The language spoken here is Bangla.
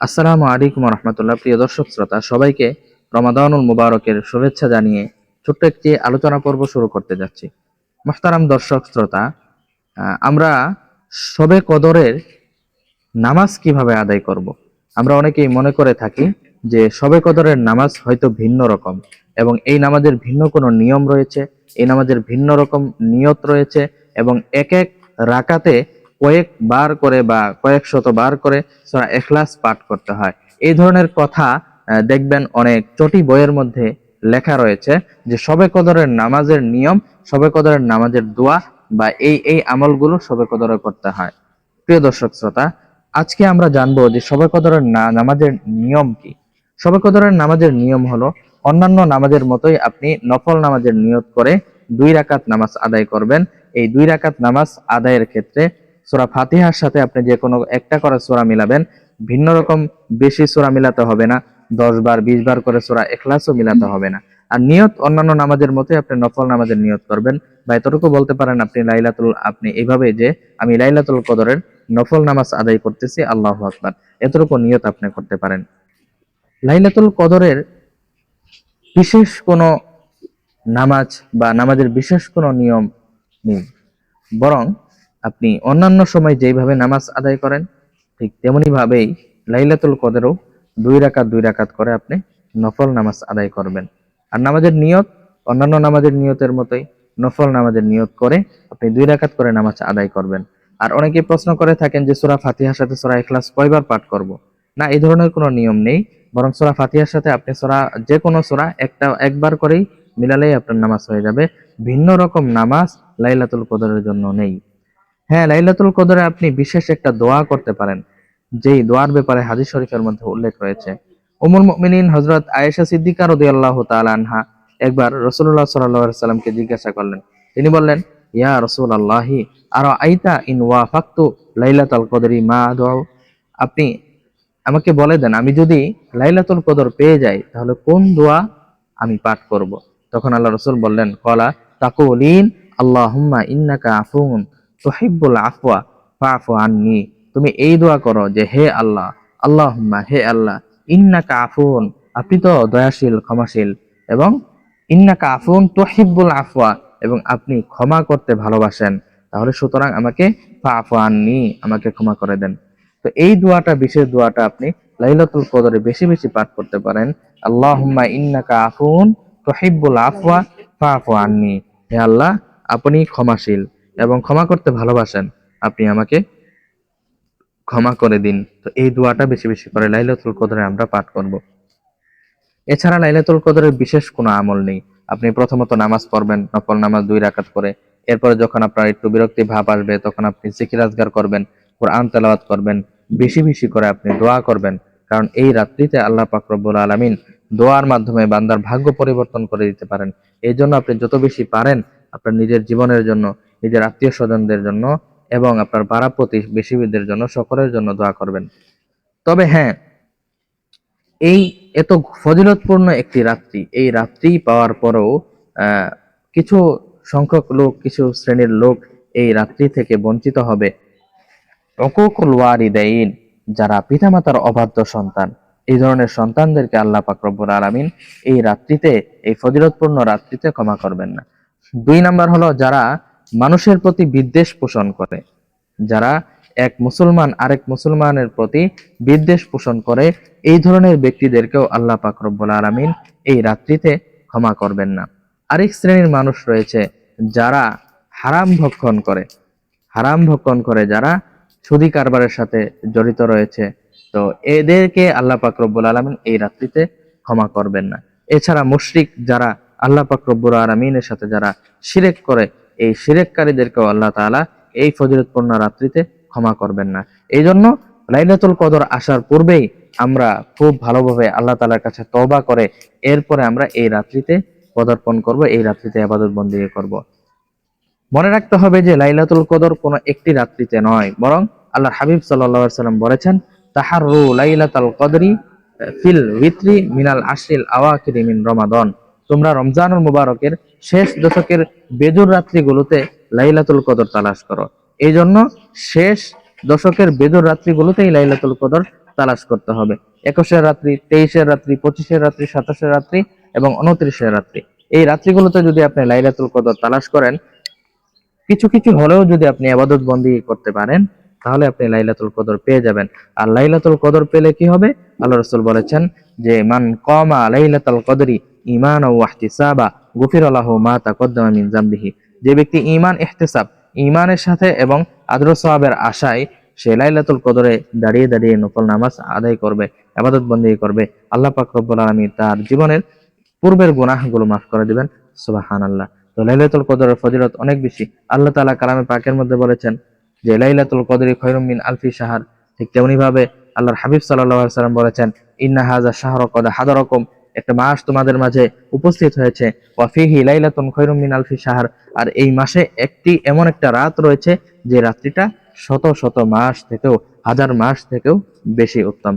আসসালামু আলাইকুম রহমতুল্লাহ, প্রিয় দর্শক শ্রোতা, সবাইকে রমাদানুল মুবারকের শুভেচ্ছা জানিয়ে ছোট্ট একটি আলোচনা পর্ব শুরু করতে যাচ্ছি মোহতারাম দর্শক শ্রোতা আমরা সবে কদরের নামাজ কীভাবে আদায় করব। আমরা অনেকেই মনে করে থাকি যে সবে কদরের নামাজ হয়তো ভিন্ন রকম এবং এই নামাজের ভিন্ন কোনো নিয়ম রয়েছে, এই নামাজের ভিন্ন রকম নিয়ত রয়েছে এবং এক এক রাকাতে কয়েক বার করে বা কয়েক শত বার করে সূরা এখলাস পাঠ করতে হয়। এই ধরনের কথা দেখবেন অনেক চটি বইয়ের মধ্যে লেখা রয়েছে যে সবে কদরের নামাজের নিয়ম সবে কদরের নামাজের দোয়া বা এই এই আমলগুলো সবে কদরে করতে হয়। প্রিয় দর্শক শ্রোতা, আজকে আমরা জানব যে সবে কদরের নামাজের নিয়ম কি? সবে কদরের নামাজের নিয়ম হলো অন্যান্য নামাজের মতোই আপনি নফল নামাজের নিয়ত করে দুই রাকাত নামাজ আদায় করবেন। এই দুই রাকাত নামাজ আদায়ের ক্ষেত্রে সূরা ফাতিহার সাথে আপনি যে কোনো একটা করে সোরা মিলাবেন, ভিন্ন রকম বেশি সোরা মিলাতে হবে না, দশ বার, বিশ বার করে সূরা এখলাসও মিলাতে হবে না। আর নিয়ত, অন্যান্য নামাজের মতোই আপনি নফল নামাজের নিয়ত করবেন। বা এতটুকু বলতে পারেন আপনি লাইলাতুল, আপনি এইভাবে যে, আমি লাইলাতুল কদরের নফল নামাজ আদায় করতেছি, আল্লাহ আকবার। এতটুকু নিয়ত আপনি করতে পারেন। লাইলাতুল কদরের বিশেষ কোনো নামাজ বা নামাজের বিশেষ কোনো নিয়ম নেই। বরং আপনি অন্যান্য সময় যেইভাবে নামাজ আদায় করেন, ঠিক তেমনি ভাবেই লাইলাতুল কদরেও দুই রাকাত দুই রাকাত করে আপনি নফল নামাজ আদায় করবেন। আর নামাজের নিয়ত, অন্যান্য নামাজের নিয়তের মতোই নফল নামাজের নিয়ত করে আপনি দুই রাকাত করে নামাজ আদায় করবেন। আর অনেকে প্রশ্ন করে থাকেন যে, সোরা ফাতিহার সাথে সূরা ইখলাস কয়বার পাঠ করব? না, এই ধরনের কোনো নিয়ম নেই, বরং সূরা ফাতিহার সাথে আপনি সূরা যে কোনো সূরা একটা, একবার করেই মিলালেই আপনার নামাজ হয়ে যাবে। ভিন্ন রকম নামাজ লাইলাতুল কদরের জন্য নেই। হ্যাঁ লাইলাতুল কদরে আপনি বিশেষ একটা দোয়া করতে পারেন, যেই দোয়ার ব্যাপারে হাদিস শরীফের মধ্যে উল্লেখ রয়েছে। উমুল মুমিনিন হযরত আয়েশা সিদ্দিকা রাদিয়াল্লাহু তাআলা আনহা একবার রাসূলুল্লাহ সাল্লাল্লাহু আলাইহি সাল্লামকে জিজ্ঞাসা করলেন। তিনি বললেন, ইয়া রাসূলুল্লাহি আরা আইতা ইন ওয়াফাকতু লাইলাতুল কদরি, মা আদউ আপনি আমাকে বলে দেন, আমি যদি লাইলাতুল কদর পেয়ে যাই, তাহলে কোন দোয়া আমি পাঠ করব? তখন আল্লাহ রসুল বললেন, কলা তাকুলিন আল্লাহুম্মা ইন্নাকা আফুন তুহিব্বুল আফওয়া ফাফু আননি। তুমি এই দোয়া করো যে, হে আল্লাহ, আল্লাহুম্মা, হে আল্লাহ, ইন্নাকা আফুন আপনি তো দয়াশীল, ক্ষমাশীল এবং ইন্নাকা আফুন তুহিব্বুল আফওয়া এবং আপনি ক্ষমা করতে ভালোবাসেন। তাহলে সুতরাং আমাকে ফাফু আননি, আমাকে ক্ষমা করে দেন। তো এই দোয়াটা, বিশেষ দোয়াটা আপনি লাইলাতুল কদরে বেশি বেশি পাঠ করতে পারেন। আল্লাহুম্মা ইন্নাকা আফুন তুহিব্বুল আফওয়া ফাফু আননি। হে আল্লাহ, আপনি ক্ষমাশীল। এবং ক্ষমা করতে ভালোবাসেন, আপনি আমাকে ক্ষমা করে দিন। তো এই দোয়াটা বেশি বেশি করে লাইলাতুল কদরে আমরা পাঠ করব। এছাড়া লাইলাতুল কদরের বিশেষ কোনো আমল নেই। আপনি প্রথমত নামাজ পড়বেন, নফল নামাজ দুই রাকাত করে এরপরে যখন আপনার একটু বিরক্তি ভাব আসবে, তখন আপনি জিকির আজগার করবেন, কোরআন তেলাওয়াত করবেন, বেশি বেশি করে আপনি দোয়া করবেন। কারণ এই রাত্রিতে আল্লাহ পাক রব্বুল আলামিন দোয়ার মাধ্যমে বান্দার ভাগ্য পরিবর্তন করে দিতে পারেন। এই জন্য আপনি যত বেশি পারেন, আপনার নিজের জীবনের জন্য নিজের আত্মীয় স্বজনদের জন্য এবং আপনার পাড়া প্রতিবেশীদের জন্য সকলের জন্য দোয়া করবেন। তবে হ্যাঁ এই এত ফজিলতপূর্ণ একটি রাত্রি, এই রাত্রি পাওয়ার পরেও কিছু সংখ্যক লোক, কিছু শ্রেণির লোক এই রাত্রি থেকে বঞ্চিত হবে। অকুকুল ওয়ারিদাইন, যারা পিতামাতার অবাধ্য সন্তান, এই ধরনের সন্তানদেরকে আল্লাহ পাক রব্বুল আলামিন এই রাত্রিতে, এই ফজিলতপূর্ণ রাত্রিতে ক্ষমা করবেন না। দুই নাম্বার হলো যারা মানুষের প্রতি বিদ্বেষ পোষণ করে। যারা এক মুসলমান আরেক মুসলমানের প্রতি বিদ্বেষ পোষণ করে, এই ধরনের ব্যক্তিদেরকেও আল্লাহ পাক রব্বুল আলামিন এই রাত্রিতে ক্ষমা করবেন না। আরেক শ্রেণির মানুষ রয়েছে যারা হারাম ভক্ষণ করে। হারাম ভক্ষণ করে যারা সুদী কারবারের সাথে জড়িত রয়েছে। তো এদেরকে আল্লাহ পাক রব্বুল আলামিন এই রাত্রিতে ক্ষমা করবেন না। এছাড়া মুশরিক যারা আল্লাহ পাক রব্বুল আলামিনের সাথে যারা শিরেক করে এই শিরেককারীদেরকেও আল্লাহ তাআলা এই ফজিলতপূর্ণ রাত্রিতে ক্ষমা করবেন না। এই জন্য লাইলাতুল কদর আসার পূর্বেই আমরা খুব ভালোভাবে আল্লাহ তাআলার কাছে তওবা করে এরপরে আমরা এই রাত্রিতে পদার্পণ করব, এই রাত্রিতে আবাদত বন্দিগি করব। মনে রাখতে হবে যে লাইলাতুল কদর কোনো একটি রাত্রিতে নয়, বরং আল্লাহ হাবিব আলাইহি সাল্লাম বলেছেন, তাহাররু লাইলাতুল কদরি ফিল উইত্রি মিনাল আশরিল আওয়াকিরি মিন রমাদান। তোমরা রমজানুল মুবারকের শেষ দশকের বেজুর রাত্রিগুলোতে লাইলাতুল কদর তালাশ করো। এই জন্য শেষ দশকের বেজুর রাত্রিগুলোতেই লাইলাতুল কদর তালাশ করতে হবে। একুশের রাত্রি, তেইশের রাত্রি, পঁচিশের রাত্রি, সাতাশের রাত্রি এবং উনত্রিশের রাত্রি। এই রাত্রিগুলোতে যদি আপনি লাইলাতুল কদর তালাশ করেন, কিছু কিছু হলেও যদি আপনি আবাদত বন্দি করতে পারেন, তাহলে আপনি লাইলাতুল কদর পেয়ে যাবেন। আর লাইলাতুল কদর পেলে কি হবে? আল্লাহ রসুল বলেছেন যে, মান কমা লাইলাতুল কদরি ইমান ও ইহতিসাবা, গুফির আল্লাহ মা তাকদ্দামা মিন জামবিহি যে ব্যক্তি ইমান ইহতিসাব ইমানের সাথে এবং আদর সাহাবের আশায় সে লাইলাতুল কদরে দাঁড়িয়ে দাঁড়িয়ে নফল নামাজ আদায় করবে আবাদত বন্দি করবে, আল্লাহ পাক রব্বুল আলামিন তার জীবনের পূর্বের গুনাহগুলো মাফ করে দিবেন। সুবহানাল্লাহ। তো লাইলাতুল কদরের ফজিলত অনেক বেশি। আল্লাহ তাআলা কালামে পাকের মধ্যে বলেছেন যে, লাইলাতুল কদরি খৈরুম মিন আলফি সাহার ঠিক তেমনি ভাবে আল্লাহর হাবিব আলাইহি সাল্লাম বলেছেন, ইন্না হাযা শাহর কদ হাদারাকুম। একটা মাস তোমাদের মাঝে উপস্থিত হয়েছে। ওয়াফিহি লাইলাতুন খৈরুম মিন আলফি শাহর। আর এই মাসে একটি এমন একটা রাত রয়েছে যে রাত্রিটা শত শত মাস থেকেও, হাজার মাস থেকেও বেশি উত্তম।